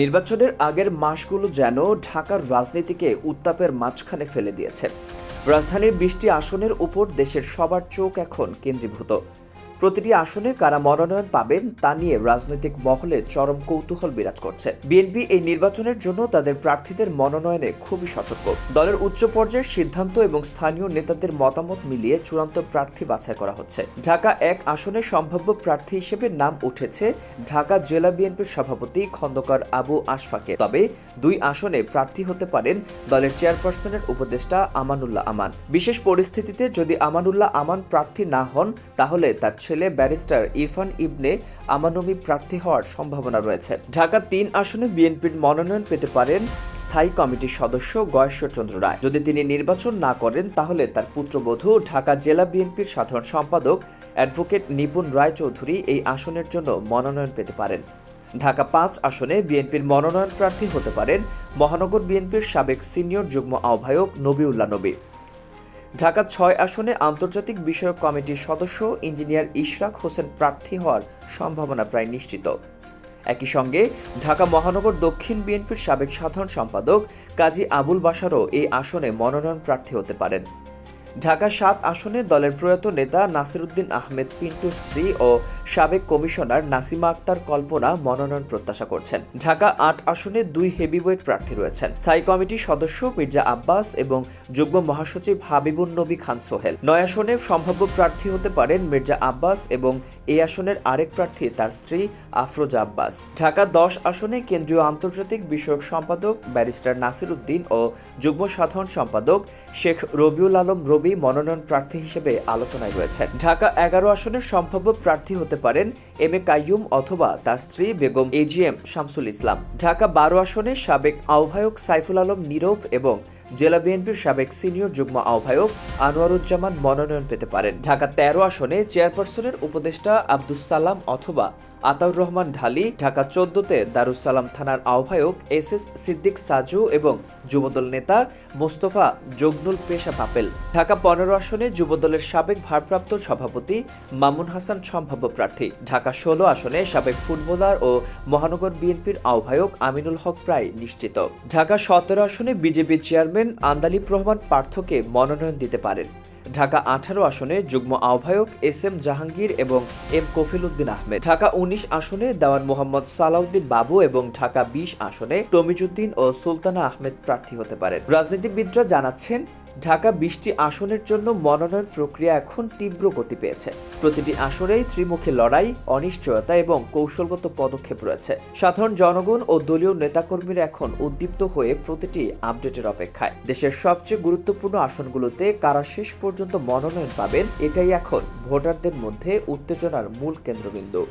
নির্বাচনের আগের মাসগুলো যেন ঢাকার রাজনীতিকে উত্তাপের মাঝখানে ফেলে দিয়েছে। রাজধানীর বিশটি আসনের উপর দেশের সবার চোখ এখন কেন্দ্রীভূত। প্রতিটি আসনে কারা মনোনয়ন পাবেন তা নিয়ে রাজনৈতিক মহলে চরম কৌতূহল বিরাজ করছে। বিএনপি এই নির্বাচনের জন্য তাদের প্রার্থীদের মনোনয়নে খুবই সতর্ক। দলের উচ্চ পর্যায়ের সিদ্ধান্ত এবং স্থানীয় নেতাদের মতামত মিলিয়ে চূড়ান্ত প্রার্থী বাছাই করা হচ্ছে। ঢাকা এক আসনে সম্ভাব্য প্রার্থী হিসেবে নাম উঠেছে ঢাকা জেলা বিএনপির সভাপতি খন্দকার আবু আশফাকে। তবে দুই আসনে প্রার্থী হতে পারেন দলের চেয়ারপারসনের উপদেষ্টা আমানুল্লাহ আমান। বিশেষ পরিস্থিতিতে যদি আমানুল্লাহ আমান প্রার্থী না হন, তাহলে তার ছেলে ব্যারিস্টার ইরফান ইবনে আমানমি প্রার্থী হওয়ার সম্ভাবনা রয়েছে। ঢাকা তিন আসনে বিএনপির মনোনয়ন পেতে পারেন স্থায়ী কমিটির সদস্য গয়েশ্বরচন্দ্র রায়। যদি তিনি নির্বাচন না করেন, তাহলে তার পুত্রবধূ ঢাকা জেলা বিএনপির সাধারণ সম্পাদক অ্যাডভোকেট নিপুণ রায়চৌধুরী এই আসনের জন্য মনোনয়ন পেতে পারেন। ঢাকা পাঁচ আসনে বিএনপির মনোনয়ন প্রার্থী হতে পারেন মহানগর বিএনপির সাবেক সিনিয়র যুগ্ম আহ্বায়ক নবিউল্লাহ নবী। ঢাকা ছয় আসনে আন্তর্জাতিক বিষয়ক কমিটির সদস্য ইঞ্জিনিয়ার ইশরাক হোসেন প্রার্থী হওয়ার সম্ভাবনা প্রায় নিশ্চিত। একই সঙ্গে ঢাকা মহানগর দক্ষিণ বিএনপির সাবেক সাধারণ সম্পাদক কাজী আবুল বাসারও এই আসনে মনোনয়ন প্রার্থী হতে পারেন। ঢাকা সাত আসনে দলের প্রয়াত নেতা নাসিরুদ্দিন আহমেদ পিন্টুর স্ত্রী ও সাবেক কমিশনার নাসিমা আক্তার কল্পনা মনোনয়ন প্রত্যাশা করছেন। ঢাকা আট আসনে দুই হেভিওয়েট প্রার্থী রয়েছেন। স্থায়ী কমিটির সদস্য মির্জা আব্বাস এবং যুগ্ম মহাসচিব হাবিবুন নবী খান সোহেল। নয় আসনে সম্ভাব্য প্রার্থী হতে পারেন মির্জা আব্বাস এবং এই আসনের আরেক প্রার্থী তার স্ত্রী আফরোজা আব্বাস। ঢাকা দশ আসনে কেন্দ্রীয় আন্তর্জাতিক বিষয়ক সম্পাদক ব্যারিস্টার নাসির উদ্দিন ও যুগ্ম সাধারণ সম্পাদক শেখ রবিউল আলম রবি মনোনয়ন প্রার্থী হিসেবে আলোচনায় রয়েছেন ঢাকা এগারো আসনের সম্ভাব্য প্রার্থী হতে পারেন এম এ কাইয়ুম অথবা তার স্ত্রী বেগম এজিএম শামসুল ইসলাম। ঢাকা বারো আসনে সাবেক আহ্বায়ক সাইফুল আলম নীরব এবং জেলা বিএনপির সাবেক সিনিয়র যুগ্ম আহ্বায়ক আনোয়ারুজ্জামান মনোনয়ন পেতে পারেন। ঢাকা তেরো আসনে চেয়ারপারসনের উপদেষ্টা আব্দুস সালাম অথবা আতাউর রহমান ঢালি, ঢাকা চোদ্দতে দারুসালাম থানার আহ্বায়ক এস এস সিদ্দিক সাজু এবং যুবদল নেতা মোস্তফা জগনুল পেশা পাপেল ঢাকা পনেরো আসনে যুবদলের সাবেক ভারপ্রাপ্ত সভাপতি মামুন হাসান সম্ভাব্য প্রার্থী। ঢাকা ষোলো আসনে সাবেক ফুটবলার ও মহানগর বিএনপির আহ্বায়ক আমিনুল হক প্রায় নিশ্চিত। ঢাকা সতেরো আসনে বিজেপি চেয়ারম্যান আন্দালিব রহমান পার্থকে মনোনয়ন দিতে পারেন। ঢাকা আঠারো আসনে যুগ্ম আহ্বায়ক এস এম জাহাঙ্গীর এবং এম কফিল উদ্দিন আহমেদ। ঢাকা উনিশ আসনে দেওয়ান মোহাম্মদ সালাউদ্দিন বাবু এবং ঢাকা বিশ আসনে তমিজুদ্দিন ও সুলতানা আহমেদ প্রার্থী হতে পারেন। রাজনীতিবিদরা জানাচ্ছেন ঢাকা বিশটি আসনের জন্য মনোনয়ন প্রক্রিয়া এখন তীব্র গতি পেয়েছে। প্রতিটি আসনেই ত্রিমুখী লড়াই, অনিশ্চয়তা এবং কৌশলগত পদক্ষেপ রয়েছে। সাধারণ জনগণ ও দলীয় নেতাকর্মীরা এখন উদ্দীপ্ত হয়ে প্রতিটি আপডেটের অপেক্ষায়। দেশের সবচেয়ে গুরুত্বপূর্ণ আসনগুলোতে কারা শেষ পর্যন্ত মনোনয়ন পাবেন, এটাই এখন ভোটারদের মধ্যে উত্তেজনার মূল কেন্দ্রবিন্দু।